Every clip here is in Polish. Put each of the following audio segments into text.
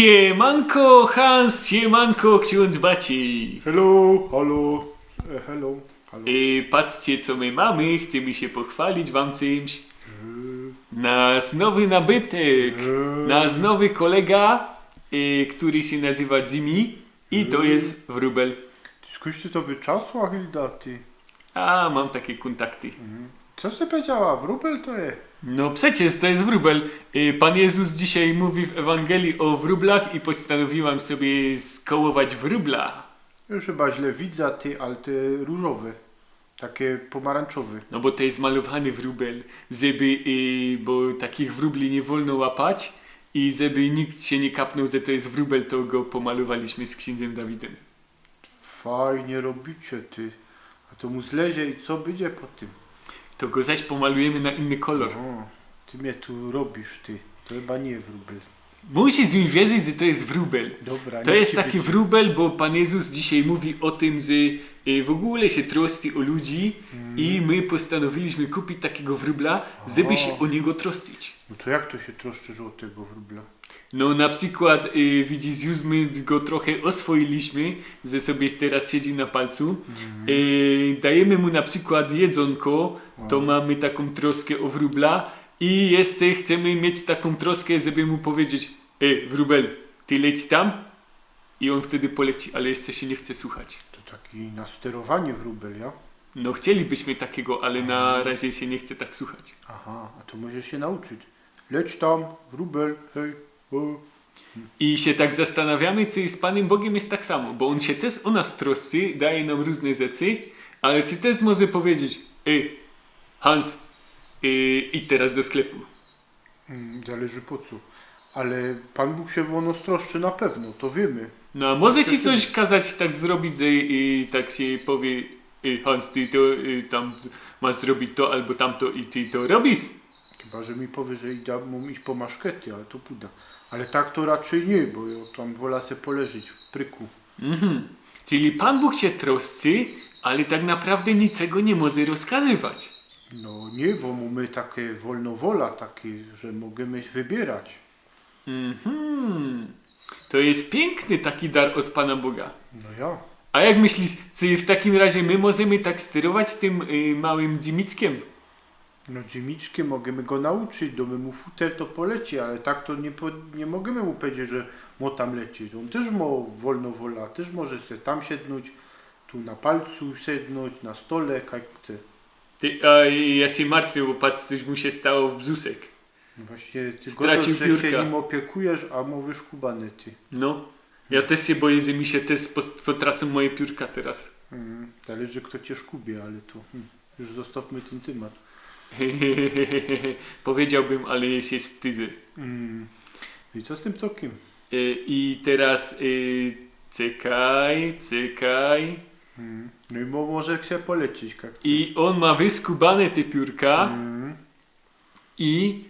Siemanko Hans, siemanko ksiądz Maciej. Hello, halo, e, hello, halo. E, patrzcie co my mamy, chcemy się pochwalić wam czymś. Nasz nowy nabytek, nasz nowy kolega, e, który się nazywa Jimmy i to jest wróbel. Skądś ty to wyczasła, Hilda, ty? A, mam takie kontakty. Co ty powiedziała? Wróbel to jest? No przecież to jest wróbel. E, Pan Jezus dzisiaj mówi w Ewangelii o wróblach i postanowiłam sobie skołować wróbla. Już chyba źle widzę, ty, ale te różowe. Takie pomarańczowe. No bo to jest malowany wróbel, żeby, y, bo takich wróbli nie wolno łapać i żeby nikt się nie kapnął, że to jest wróbel, to go pomalowaliśmy z księdzem Dawidem. Fajnie robicie, ty. A to mu zlezie i co będzie po tym? To go zaś pomalujemy na inny kolor. O, ty mnie tu robisz, ty. To chyba nie wróbel. Musisz mi wierzyć, że to jest wróbel. Dobra, To jest taki będzie. wróbel, bo Pan Jezus dzisiaj mówi o tym, że y, w ogóle się troszczy o ludzi i my postanowiliśmy kupić takiego wróbla, żeby O. się o niego troszczyć. No to jak to się troszczysz o tego wróbla? No na przykład y, widzisz, już my go trochę oswoiliśmy, że sobie teraz siedzi na palcu. Y, dajemy mu na przykład jedzonko, to Wow. mamy taką troskę o wróbla i jeszcze chcemy mieć taką troskę, żeby mu powiedzieć Ej, wróbel, ty leć tam i on wtedy poleci, ale jeszcze się nie chce słuchać. To taki na sterowanie wróbel, ja? No chcielibyśmy takiego, ale na razie się nie chce tak słuchać. Aha, a to może się nauczyć. Leć tam, wróbel, hej. I się tak zastanawiamy, czy z Panem Bogiem jest tak samo, bo On się też o nas troszczy, daje nam różne rzeczy, ale czy też może powiedzieć, ej, Hans, ej, idź teraz do sklepu. Mm, Zależy po co. Ale Pan Bóg się o nas troszczy na pewno, to wiemy. No a może Ci coś kazać tak zrobić, że i tak się powie, ej, Hans, Ty to y, tam masz zrobić to albo tamto i Ty to robisz? Chyba, że mi powie, że idę, mam iść po maszkety, ale to puda. Ale tak to raczej nie, bo ja tam wolę se poleżeć w pryku. Mhm. Czyli Pan Bóg się troszczy, ale tak naprawdę niczego nie może rozkazywać. No nie, bo mamy takie wolnowola, takie, że możemy wybierać. Mhm. To jest piękny taki dar od Pana Boga. No ja. A jak myślisz, czy w takim razie my możemy tak sterować tym y, małym dzimickiem? No dzimiczkiem możemy go nauczyć, do mu futer to poleci, ale tak to nie, po, nie możemy mu powiedzieć, że mo tam leci. On też ma wolno wola, też może sobie tam siednąć, tu na palcu siednąć, na stole, jak chce. Ty, a, ja się martwię, bo patrz, coś mu się stało w brzusek. No właśnie, ty Stracił godo, że się nim opiekujesz, a mówisz kubany ty. No. Ja też się boję, że mi się też potracą moje piórka teraz. Mm, zależy kto cię szkubie, ale to hm, już zostawmy ten temat. Powiedziałbym, ale się wstydzę. Mm. I co z tym tokiem? Y, I teraz y, czekaj, czekaj. Mm. No i mo, może się polecieć, jak chce. I on ma wyskubane te piórka. Mm. I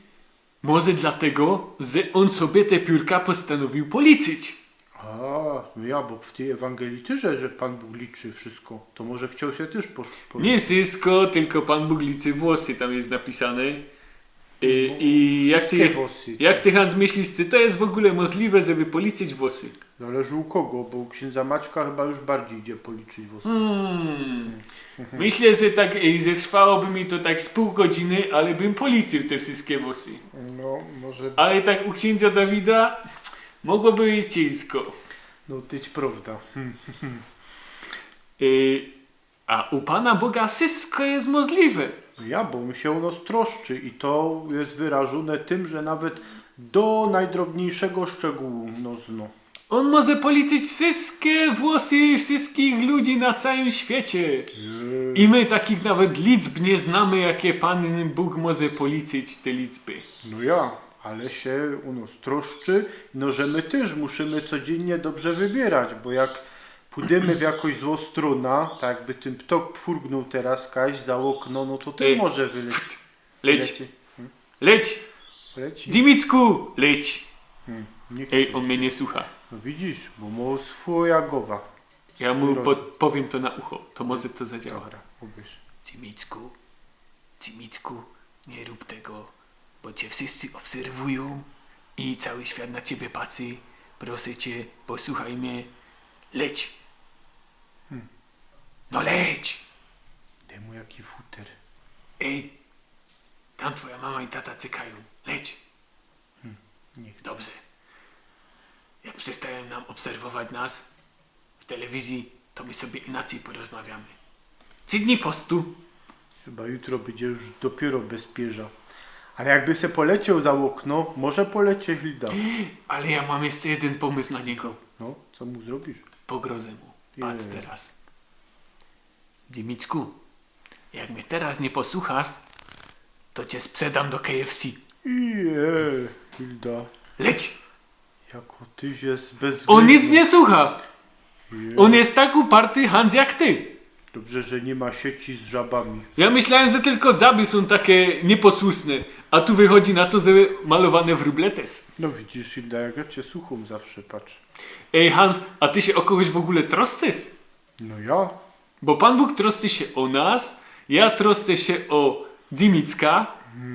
może dlatego, że on sobie te piórka postanowił policzyć. A, no ja, bo w tej Ewangelii tyże, że Pan Bóg liczy wszystko, to może chciał się też posz... po- Nie wszystko, tylko Pan Bóg liczy włosy, tam jest napisane. I, i jak, ty, włosy. jak ty Hans myślisz, czy to jest w ogóle możliwe, żeby policzyć włosy? Zależy u kogo, bo u księdza Maćka chyba już bardziej idzie policzyć włosy. Hmm. Myślę, że tak, e, że trwałoby mi to tak z pół godziny, ale bym policzył te wszystkie włosy. No, może... Ale tak u księcia Dawida mogłoby być ciężko. No, tyć prawda. Hmm. Y, a u Pana Boga wszystko jest możliwe. Ja, bo mi się ono stroszczy i to jest wyrażone tym, że nawet do najdrobniejszego szczegółu, no zno. On może policzyć wszystkie włosy wszystkich ludzi na całym świecie. I my takich nawet liczb nie znamy, jakie Pan Bóg może policzyć te liczby. No ja, ale się ono stroszczy, no że my też musimy codziennie dobrze wybierać, bo jak pójdziemy w jakąś złą stronę, tak jakby ten ptok furgnął teraz kaś za okno, no to też Ej. może wylecieć. Leć, leć, Leci. Dzimicku, leć. Hmm, nie. Ej, on mnie nie słucha. No widzisz, bo ma swoja głowa. Ja mu po, powiem to na ucho, to może to zadziała. Dobra, ubierz. Dzimicku, Dzimicku, nie rób tego, bo cię wszyscy obserwują i cały świat na ciebie patrzy. proszę cię, posłuchaj mnie. Leć. No leć. Daj mu jaki futer. Ej, tam twoja mama i tata cykają. Leć. Nie chcę. Dobrze. Jak przestają nam obserwować nas w telewizji, to my sobie inaczej porozmawiamy. Trzy dni postu. Chyba jutro będzie już dopiero bezpieża. Ale jakby se poleciał za okno, może polecie Hilda. Ale ja mam jeszcze jeden pomysł na niego. No, co mu zrobisz? Pogrozę mu. Patrz Nie. teraz. Dziemicku, jak mnie teraz nie posłuchasz, to cię sprzedam do KFC. Iee, Hilda. Leć! Jako tyś jest bez On nic nie słucha! On jest tak uparty Hans jak ty. Dobrze, że nie ma sieci z żabami. Ja myślałem, że tylko zaby są takie nieposłuszne, a tu wychodzi na to, że malowane w rubletes. No widzisz, Hilda, jak ja cię słucham zawsze, patrz. Ej Hans, a ty się o kogoś w ogóle troszczysz? No ja? Bo Pan Bóg troszczy się o nas, ja troszczę się o Dzimicka,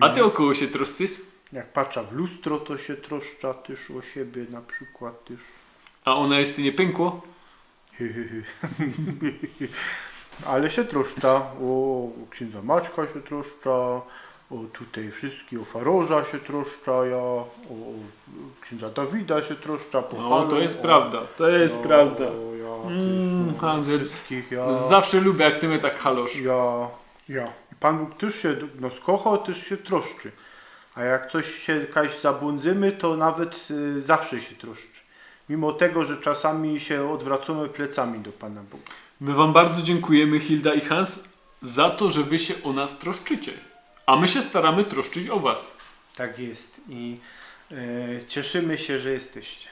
a ty o kogo się troszczysz? Jak patrzę w lustro, to się troszcza też o siebie na przykład też. A ona jeszcze nie pękło? Ale się troszcza o księdza Maćka się troszcza, o tutaj wszystkie, o Faroża się troszcza, ja, o, o księdza Dawida się troszcza, po No, to jest o, prawda, to jest no, prawda. O, ja, Mm, ja- wszystkich, ja, Zawsze lubię, jak ty mnie tak halosz. ja, ja. I Pan Bóg też się, no skocha, też się troszczy. A jak coś się jakaś zabłądzymy, to nawet y, zawsze się troszczy. Mimo tego, że czasami się odwracamy plecami do Pana Boga. My wam bardzo dziękujemy, Hilda i Hans, za to, że wy się o nas troszczycie. A my się staramy troszczyć o was. Tak jest i e, cieszymy się, że jesteście.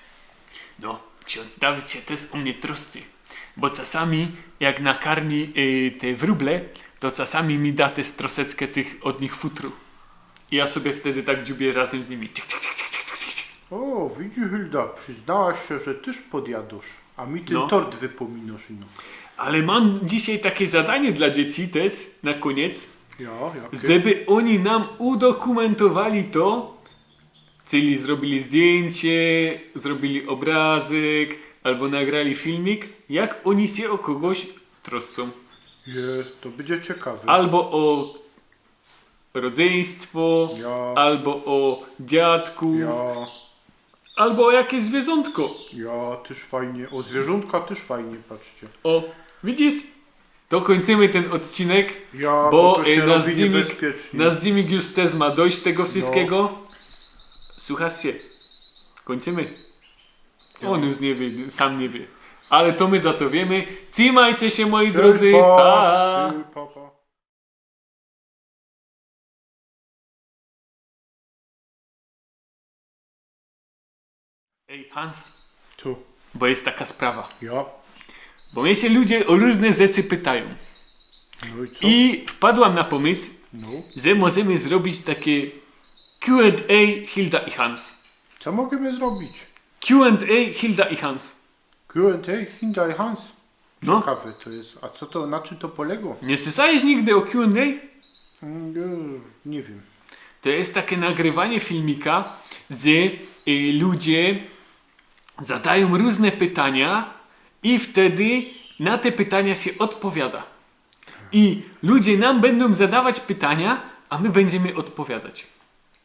No, ksiądz Dawid się też o mnie troszczy. Bo czasami, jak nakarmi y, te wróble, to czasami mi da też troszeczkę tych od nich futru. I ja sobie wtedy tak dziubię razem z nimi. O, widzi Hilda, przyznałaś się, że też podjadasz, a mi ten No. tort wypominasz. No. Ale mam dzisiaj takie zadanie dla dzieci też, na koniec, Ja, żeby oni nam udokumentowali to, czyli zrobili zdjęcie, zrobili obrazek, albo nagrali filmik, jak oni się o kogoś troszczą. Je, to będzie ciekawe. Albo o rodzeństwo, Ja. albo o dziadków, Ja, albo o jakieś zwierzątko. ja, też fajnie. O, zwierzątka też fajnie, patrzcie. O, widzisz? To kończymy ten odcinek, Ja, bo bo to się e, nasz robi niebezpiecznie. już też ma dojść tego wszystkiego. Słuchasz się. Kończymy. On już nie wie, sam nie wie. Ale to my za to wiemy. Trzymajcie się moi drodzy. Pa, Pa! pa, Hans, Co? bo jest taka sprawa. Ja? Bo mnie się ludzie o różne rzeczy pytają. No i co? I wpadłam na pomysł, No. że możemy zrobić takie Q&A Hilda i Hans. Co możemy zrobić? Q&A Hilda i Hans. Q&A, Hinda i Hans. No. Ciekawe to jest. A co to, na czym to poległo? Nie słyszałeś nigdy o Q&A? Mm, Nie, nie wiem. To jest takie nagrywanie filmika, że y, ludzie zadają różne pytania i wtedy na te pytania się odpowiada. I ludzie nam będą zadawać pytania, a my będziemy odpowiadać.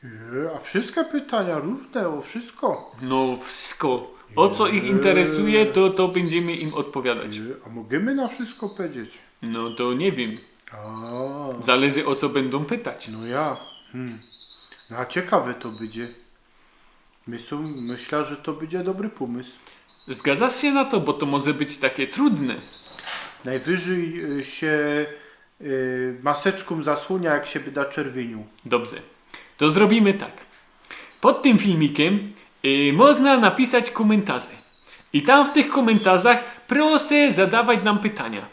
Je, a wszystkie pytania różne, o wszystko. No wszystko. O co ich interesuje, to, to będziemy im odpowiadać. Je, a możemy na wszystko powiedzieć? No to nie wiem. A, Zależy o co będą pytać. no ja. Hmm. No a ciekawe to będzie. Myślę, myślę, że to będzie dobry pomysł. Zgadzasz się na to, bo to może być takie trudne. Najwyżej y, się y, maseczką zasłania, jak się wyda czerwienią. Dobrze. To zrobimy tak. Pod tym filmikiem y, można napisać komentarze. I tam w tych komentarzach proszę zadawać nam pytania.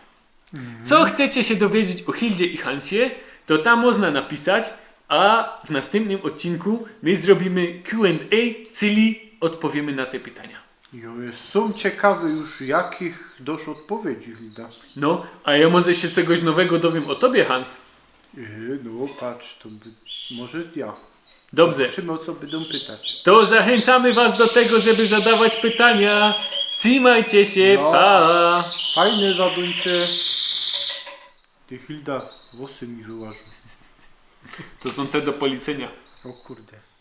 Co chcecie się dowiedzieć o Hildzie i Hansie, to tam można napisać, a w następnym odcinku my zrobimy Q&A, czyli odpowiemy na te pytania. Są ciekawe już, jakich dosz odpowiedzi, Hilda. No, a ja może się czegoś nowego dowiem o tobie, Hans. Y, no patrz, to by, może ja. Dobrze. Zobaczymy o co będą pytać. To zachęcamy Was do tego, żeby zadawać pytania. Trzymajcie się, No. pa! Fajne zaduńcze. Ty Hilda, włosy mi wyłażą. To są te do policenia. O kurde.